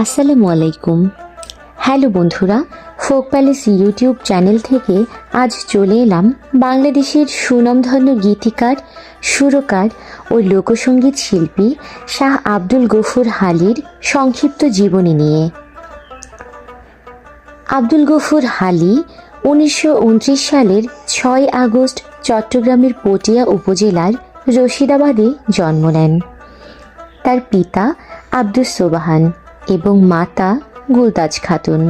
আসসালামু আলাইকুম। হ্যালো বন্ধুরা, ফোক প্যালেস ইউটিউব চ্যানেল থেকে আজ চলে এলাম বাংলাদেশের সুনামধন্য গীতিকার, সুরকার ও লোকসঙ্গীত শিল্পী শাহ আব্দুল গফুর হালির সংক্ষিপ্ত জীবনী নিয়ে। আব্দুল গফুর হালি উনিশশো উনত্রিশ সালের ছয় আগস্ট চট্টগ্রামের পটিয়া উপজেলার রশিদাবাদে জন্ম নেন। তার পিতা আব্দুস সোবাহান এবং মাতা গুলতাজ খাতুন।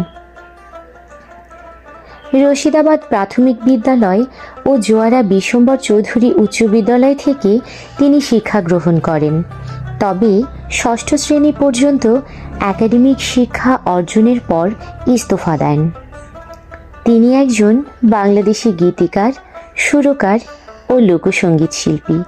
রশিদাবাদ প্রাথমিক বিদ্যালয় ও জোয়ারা বিশ্বম্বর চৌধুরী উচ্চ বিদ্যালয় থেকে তিনি শিক্ষা গ্রহণ করেন। তবে ষষ্ঠ শ্রেণি পর্যন্ত একাডেমিক শিক্ষা অর্জনের পর ইস্তফা দেন। তিনি একজন বাংলাদেশি গীতিকার, সুরকার ও লোকসঙ্গীত শিল্পী।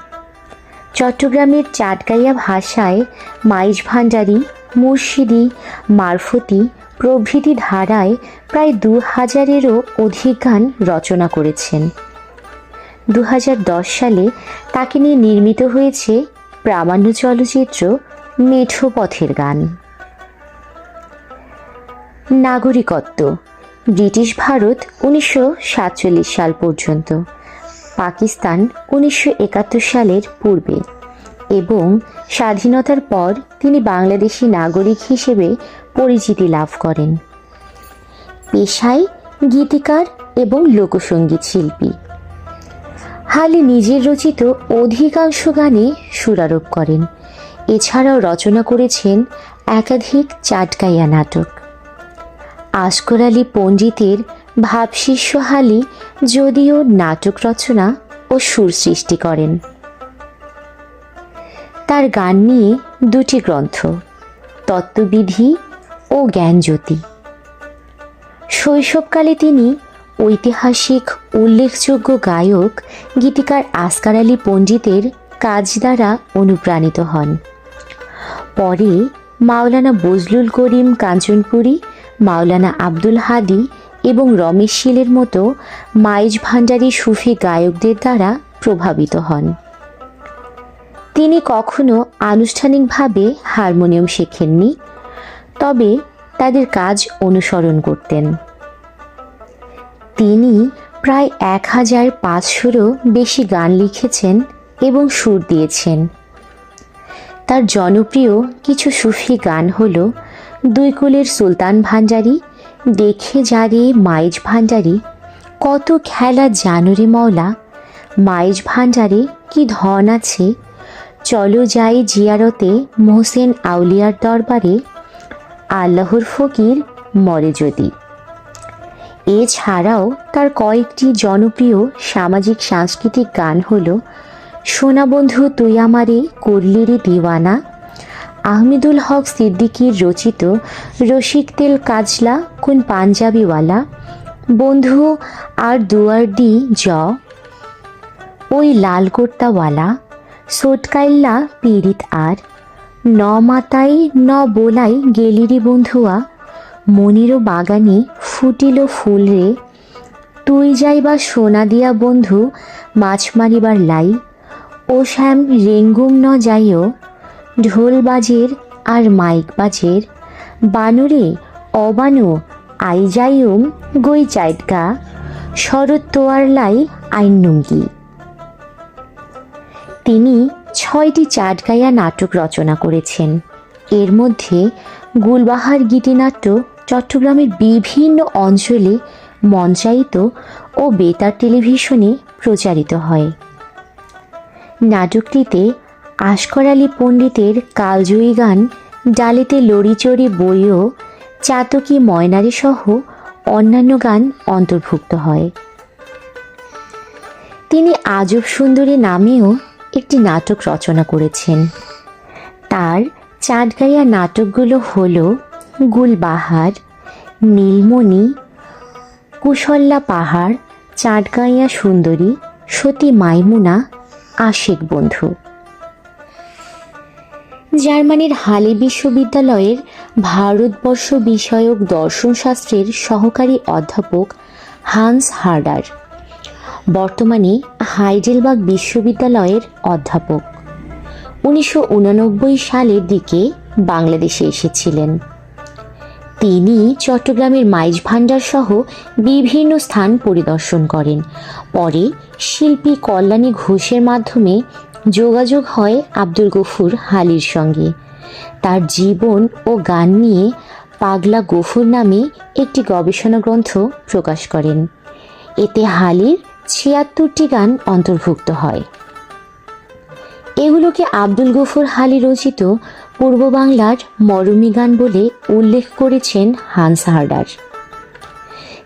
চট্টগ্রামের চাটগাইয়া ভাষায় মাইজ ভান্ডারী, মুর্শিদি, মারফতি প্রভৃতি ধারায় প্রায় দু হাজারেরও অধিক গান রচনা করেছেন। দু হাজার দশ সালে তাকে নিয়ে নির্মিত হয়েছে প্রামাণ্য চলচ্চিত্র মেঠো পথের গান। নাগরিকত্ব ব্রিটিশ ভারত উনিশশো সাতচল্লিশ সাল পর্যন্ত, পাকিস্তান উনিশশো একাত্তর সালের পূর্বে এবং স্বাধীনতার পর তিনি বাংলাদেশি নাগরিক হিসেবে পরিচিতি লাভ করেন। পেশায় গীতিকার এবং লোকসঙ্গীত শিল্পী। হালি নিজের রচিত অধিকাংশ গানে সুরারোপ করেন। এছাড়াও রচনা করেছেন একাধিক চাটকাইয়া নাটক। আসকর আলী পণ্ডিতের ভাবশিষ্য হালি যদিও নাটক রচনা ও সুর সৃষ্টি করেন। তার গান নিয়ে দুটি গ্রন্থ, তত্ত্ববিধি ও জ্ঞানজ্যোতি। শৈশবকালে তিনি ঐতিহাসিক উল্লেখযোগ্য গায়ক গীতিকার আসকার আলী পণ্ডিতের কাজ দ্বারা অনুপ্রাণিত হন। পরে মাওলানা বজলুল করিম কাঞ্চনপুরী মাওলানা আব্দুল হাদি এবং রমেশ শীলের মতো মাইজ ভান্ডারী সুফি গায়কদের দ্বারা প্রভাবিত হন। তিনি কখনো আনুষ্ঠানিকভাবে হারমোনিয়াম শেখেননি, তবে তাদের কাজ অনুসরণ করতেন। তিনি প্রায় এক হাজার পাঁচশোরও বেশি গান লিখেছেন এবং সুর দিয়েছেন। তার জনপ্রিয় কিছু সুফি গান হল দুই কুলের সুলতান ভান্ডারী, দেখে যারে মাইজ ভান্ডারী, কত খেলা জানুরে মওলা, মাইজ ভান্ডারে কি ধন আছে, চলো যাই জিয়ারতে মোহসেন আউলিয়ার দরবারে, আল্লাহর ফকির মরে যদি। এছাড়াও তার কয়েকটি জনপ্রিয় সামাজিক সাংস্কৃতিক গান হল সোনাবন্ধু তুই আমারে করলি রে দিওয়ানা আহমেদুল হক সিদ্দিকীর রচিত রসিক তেল কাজলা, কোন পাঞ্জাবিওয়ালা, বন্ধু আর দুয়ার দি জ, ওই লাল সোটকাইল্লা পীড়িত আর ন মাতাই ন বোলাই গেলিরি বন্ধুয়া মনিরও বাগানে ফুটিল ফুল রে, তুই যাইবা সোনা দিয়া বন্ধু, মাছ মারিবার লাই, ও শ্যাম রেঙ্গুম ন যাইও ঢোল বাজের আর মাইক বাজের। বানরে অবানু আই যাইউম গই চাইটকা শরৎ তোয়ার লাই আইন নুঙ্গি। তিনি ছয়টি চাটগায়া নাটক রচনা করেছেন। এর মধ্যে গুলবাহার গীতিনাট্য চট্টগ্রামের বিভিন্ন অঞ্চলে মঞ্চায়িত ও বেতার টেলিভিশনে প্রচারিত হয়। নাটকটিতে আশকর আলী পণ্ডিতের কালজয়ী গান, ডালেতে লড়িচড়ি বইও, চাতকি ময়নারি সহ অন্যান্য গান অন্তর্ভুক্ত হয়। তিনি আজব সুন্দরী নামেও একটি নাটক রচনা করেছেন। তার চাটগাইয়া নাটকগুলো হল গুলবাহার, নীলমণি, কুশল্লা পাহাড় চাটগাইয়া সুন্দরী, সতী মাইমুনা, আশিক বন্ধু। জার্মানির হালে বিশ্ববিদ্যালয়ের ভারতবর্ষ বিষয়ক দর্শনশাস্ত্রের সহকারী অধ্যাপক হান্স হার্ডার। বর্তমানে হাইডেলবার্গ বিশ্ববিদ্যালয়ের অধ্যাপক। উনিশশো উননব্বই সালের দিকে বাংলাদেশে এসেছিলেন। তিনি চট্টগ্রামের মাইজ ভান্ডার সহ বিভিন্ন স্থান পরিদর্শন করেন। পরে শিল্পী কল্যাণী ঘোষের মাধ্যমে যোগাযোগ হয় আব্দুল গফুর হালির সঙ্গে। তার জীবন ও গান নিয়ে পাগলা গফুর নামে একটি গবেষণা গ্রন্থ প্রকাশ করেন। এতে হালির ছিয়াত্তরটি গান অন্তর্ভুক্ত হয়। এগুলোকে আব্দুল গফুর হালি রচিত পূর্ব বাংলার মরমী গান বলে উল্লেখ করেছেন হান্স হার্ডার।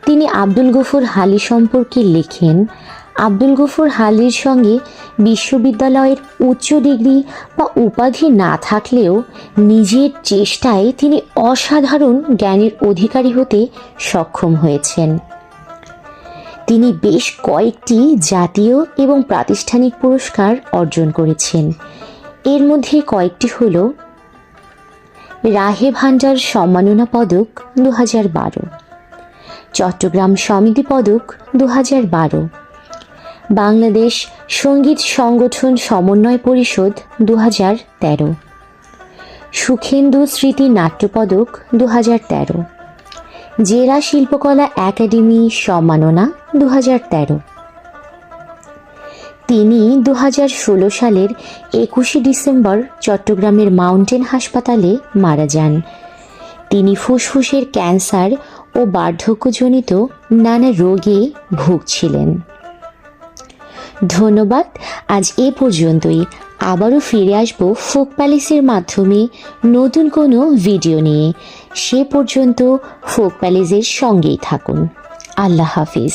তিনি আব্দুল গফুর হালি সম্পর্কে লেখেন আব্দুল গফুর হালির সঙ্গে বিশ্ববিদ্যালয়ের উচ্চ ডিগ্রি বা উপাধি না থাকলেও নিজের চেষ্টায় তিনি অসাধারণ জ্ঞানের অধিকারী হতে সক্ষম হয়েছেন। তিনি বেশ কয়েকটি জাতীয় এবং প্রাতিষ্ঠানিক পুরস্কার অর্জন করেছেন। এর মধ্যে কয়েকটি হল রাহে ভান্ডার সম্মাননা পদক দু হাজার বারো, চট্টগ্রাম সমিতি পদক দু হাজার বারো বাংলাদেশ সংগীত সংগঠন সমন্বয় পরিষদ দু হাজার তেরো। সুখেন্দু স্মৃতি নাট্যপদক দু হাজার তেরো। জেলা শিল্পকলা একাডেমি সম্মাননা দু হাজার তেরো। তিনি দু হাজার ষোলো সালের একুশে ডিসেম্বর চট্টগ্রামের মাউন্টেন হাসপাতালে মারা যান। তিনি ফুসফুসের ক্যান্সার ও বার্ধক্যজনিত নানা রোগে ভুগছিলেন। ধন্যবাদ। আজ এ পর্যন্তই। আবারও ফিরে আসব ফোক প্যালেসের মাধ্যমে নতুন কোনো ভিডিও নিয়ে। সে পর্যন্ত ফোক প্যালেসের সঙ্গেই থাকুন। আল্লাহ হাফিজ।